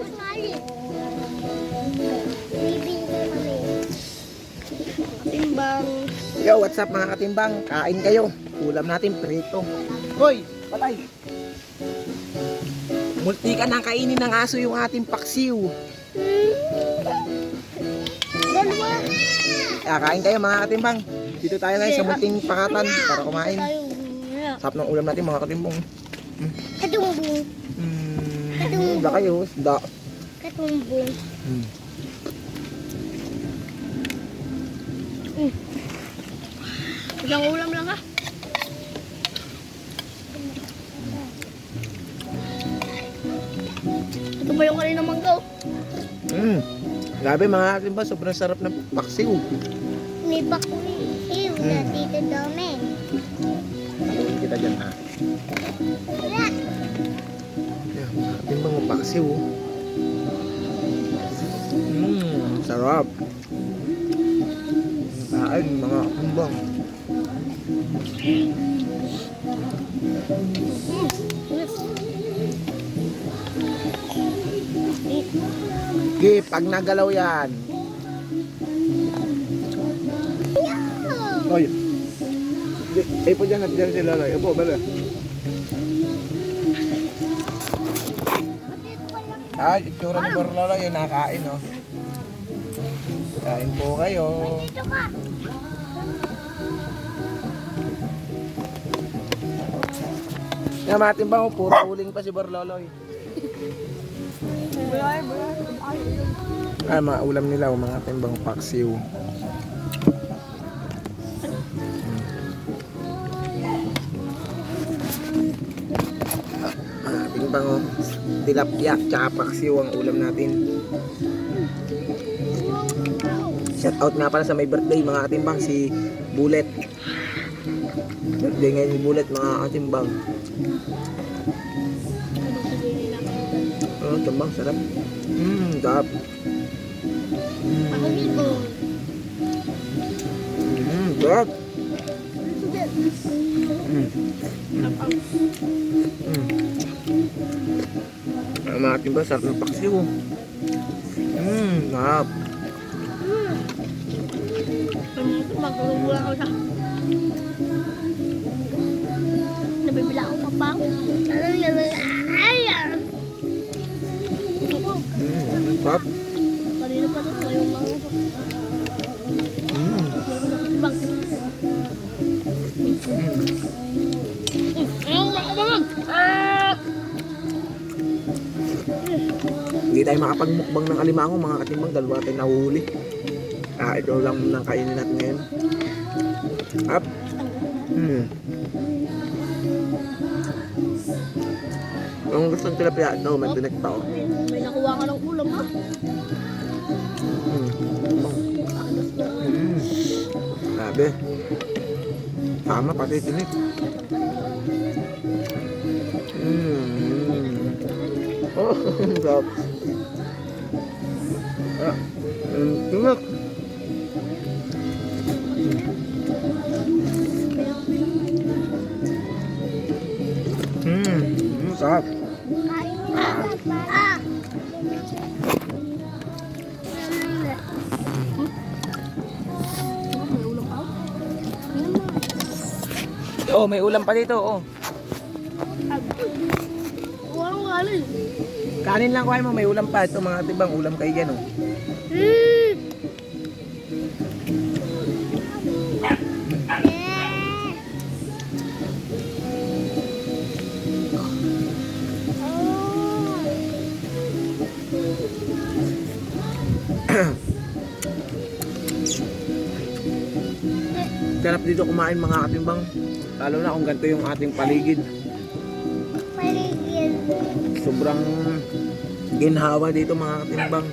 mas mali. Bibing ko mali. Timbang. Yo, what's up mga katimbang? Kain kayo. Ulam natin prito. Hoy, patay. Multi ka nang kainin ng aso yung ating paksiw. Ah, kain kayo mga katimbang. Dito tayo ngayon sa multing pakatan para kumain. Sarap ng ulam natin mga katimbang. Katumbong. Hmm, da kayo. Da. Katumbong. Hmm. Isang ulam lang ha. Ito ba yung kanina manggaw? Hmm. Grabe mga katimbang, sobrang sarap ng paksiw. May bakuli. Ew, na Mm. Tito Domen. Tuloy kita dyan ha. Yan, mga katimbang ng paksiw. Hmm, sarap. Kain mga katimbang. Okay, pag nagalaw yan. Oy. Eh po dyan at dyan sila lang. Opo, bala. Ay, itsura ni Barlola yung nakain, no? Kain po kayo. Dito ka. Nga matin ba mo, puro uling pa si Barlolo, eh. Ay, mga ulam nila, oh, mga timbang paksiw. Ah, timbang, oh. Tilapia, tsaka paksiw ang ulam natin. Shout out nga pala sa may birthday mga katimbang si Bullet. Birthday ngayon ni Bullet mga katimbang. Oh, timbang sarap. Mmm, sarap. Mmm, sarap. Mm. Mm. Ang mga katimbang sarap ng paksiw. Mmm, sarap. Magulula ako siya. Nabibila ako pa bang? Ay, Mmm, sarap. Kanina pa ito ngayon lang. Hindi tayo makapagmukbang ng alimango mga katimbang dalawa tayo nahuli. Ah, ito lang muna ang kainin natin ngayon. Up. Hmm. Ang gusto ng tilapia ito, may tinik pa oh. May nakuha ka ng ulam ha. Hmm. Hmm. Grabe. Tama, pati tinik. Hmm. Ang sarap. Ah, ang tinik. Hmm, ang sarap. Oh, may ulam pa dito, oh. Walang galing. Kanin lang kuhain mo, may ulam pa. Ito mga tibang ulam kayo dyan, oh. Mm. Sarap dito kumain mga katimbang. Lalo na kung ganito yung ating paligid. Paligid. Sobrang ginhawa dito mga katimbang.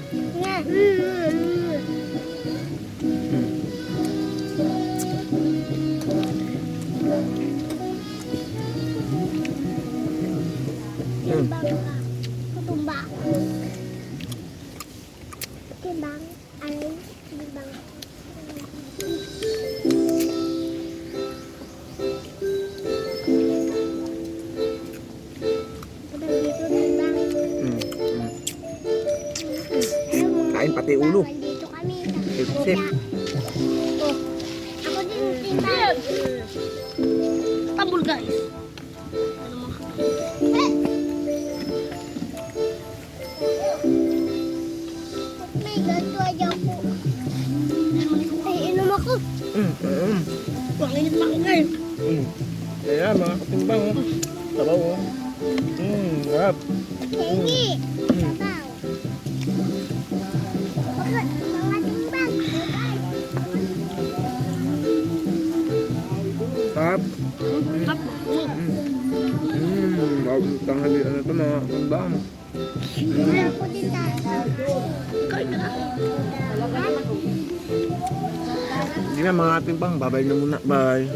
Nga. Kakain pati ulo. Dito kami. Sip. Ako din, tita. Tabul guys. May ganito aja ako. Ay, inom ako. Mm, mm, na ako guys. mm. Kaya mga katimbang oh. Sabaw oh. Mm, sarap. Hindi. Mm. Sabaw. Bye. Tap. Mm, bago tanghali ano to mga katimbang. Ay, ako din tata. Kain ka na. Hindi na mga katimbang, babay na muna. Bye.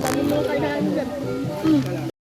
Ano